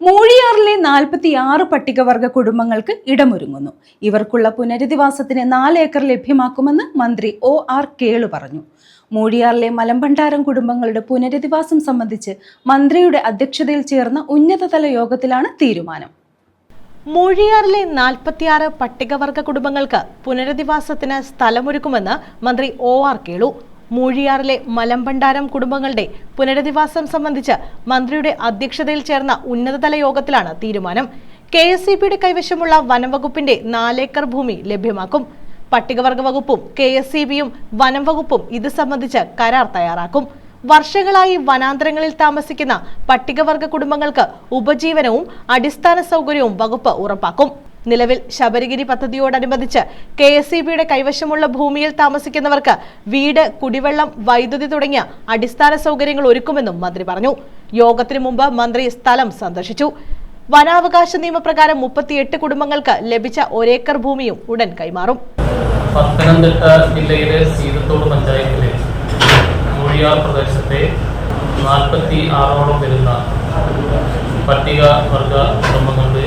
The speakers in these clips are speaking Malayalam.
മൂഴിയാറിലെ നാൽപ്പത്തിയാറ് പട്ടികവർഗ കുടുംബങ്ങൾക്ക് ഇടമൊരുങ്ങുന്നു. ഇവർക്കുള്ള പുനരധിവാസത്തിന് നാല് ഏക്കർ ലഭ്യമാക്കുമെന്ന് മന്ത്രി ഒ ആർ കേളു പറഞ്ഞു. മൂഴിയാറിലെ മലമ്പണ്ടാരം കുടുംബങ്ങളുടെ പുനരധിവാസം സംബന്ധിച്ച് മന്ത്രിയുടെ അധ്യക്ഷതയിൽ ചേർന്ന ഉന്നതതല യോഗത്തിലാണ് തീരുമാനം. മൂഴിയാറിലെ നാൽപ്പത്തിയാറ് പട്ടികവർഗ കുടുംബങ്ങൾക്ക് പുനരധിവാസത്തിന് സ്ഥലമൊരുക്കുമെന്ന് മന്ത്രി ഒ ആർ കേളു മൂഴിയാറിലെ മലമ്പണ്ടാരം കുടുംബങ്ങളുടെ പുനരധിവാസം സംബന്ധിച്ച് മന്ത്രിയുടെ അധ്യക്ഷതയിൽ ചേർന്ന ഉന്നതതല യോഗത്തിലാണ് തീരുമാനം. കെ എസ് സി ബിയുടെ കൈവശമുള്ള വനംവകുപ്പിന്റെ നാലേക്കർ ഭൂമി ലഭ്യമാക്കും. പട്ടികവർഗ വകുപ്പും കെ എസ് സി ബിയും വനം വകുപ്പും ഇത് സംബന്ധിച്ച് കരാർ തയ്യാറാക്കും. വർഷങ്ങളായി വനാന്തരങ്ങളിൽ താമസിക്കുന്ന പട്ടികവർഗ കുടുംബങ്ങൾക്ക് ഉപജീവനവും അടിസ്ഥാന സൗകര്യവും വകുപ്പ് ഉറപ്പാക്കും. നിലവിൽ ശബരിഗിരി പദ്ധതിയോടനുബന്ധിച്ച് കെ എസ് സി ബിയുടെ കൈവശമുള്ള ഭൂമിയിൽ താമസിക്കുന്നവർക്ക് വീട് കുടിവെള്ളം വൈദ്യുതി തുടങ്ങിയ അടിസ്ഥാന സൗകര്യങ്ങൾ ഒരുക്കുമെന്നും മന്ത്രി പറഞ്ഞു. യോഗത്തിനു മുമ്പ് മന്ത്രി സ്ഥലം സന്ദർശിച്ചു. വനാവകാശ നിയമപ്രകാരം മുപ്പത്തിയെട്ട് കുടുംബങ്ങൾക്ക് ലഭിച്ച ഒരേക്കർ ഭൂമിയും ഉടൻ കൈമാറും. പത്തനംതിട്ട ജില്ലയിലെ സീതത്തോട് പഞ്ചായത്തിലെ മൂഴിയാർ പ്രദേശത്തെ നാൽപ്പത്തി ആറോളം വരുന്ന പട്ടിക വർഗ കുടുംബങ്ങളുടെ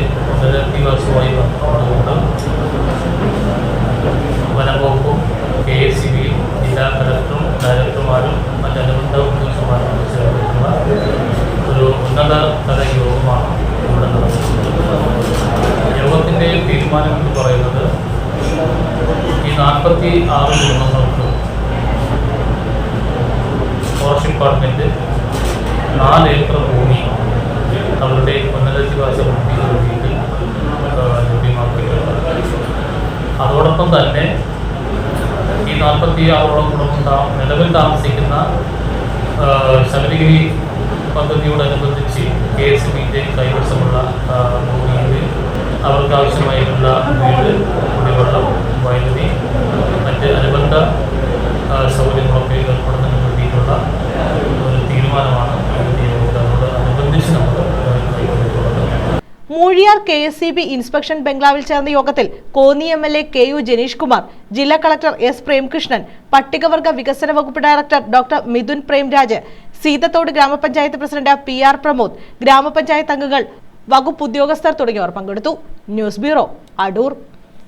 നാൽപ്പത്തി ആറ് കുടുംബങ്ങൾക്ക് ഫോറസ്റ്റ് ഡിപ്പാർട്ട്മെന്റ് നാല് ഏക്കർ ഭൂമി അവരുടെ ഉന്നതാധിവാസ ആ, അതോടൊപ്പം തന്നെ ഈ നാൽപ്പത്തി ആറോളം കുടുംബം നിലവിൽ താമസിക്കുന്ന ശബരിഗിരി പദ്ധതിയോടനുബന്ധിച്ച് കെ എസ് ബിന്റെ കൈവശമുള്ള ഭൂമിയിൽ അവർക്ക് ആവശ്യമായിട്ടുള്ള Moozhiyar K S C B inspection ബംഗ്ലാവിൽ ചേർന്ന യോഗത്തിൽ Konni M L A K U Janeesh Kumar ജില്ലാ കളക്ടർ എസ് പ്രേംകൃഷ്ണൻ പട്ടികവർഗ വികസന വകുപ്പ് ഡയറക്ടർ ഡോക്ടർ മിഥുൻ പ്രേംരാജ് സീതത്തോട് ഗ്രാമപഞ്ചായത്ത് പ്രസിഡന്റ് പി ആർ പ്രമോദ് ഗ്രാമപഞ്ചായത്ത് അംഗങ്ങൾ വകുപ്പ് ഉദ്യോഗസ്ഥർ തുടങ്ങിയവർ പങ്കെടുത്തു. News bureau Adoor.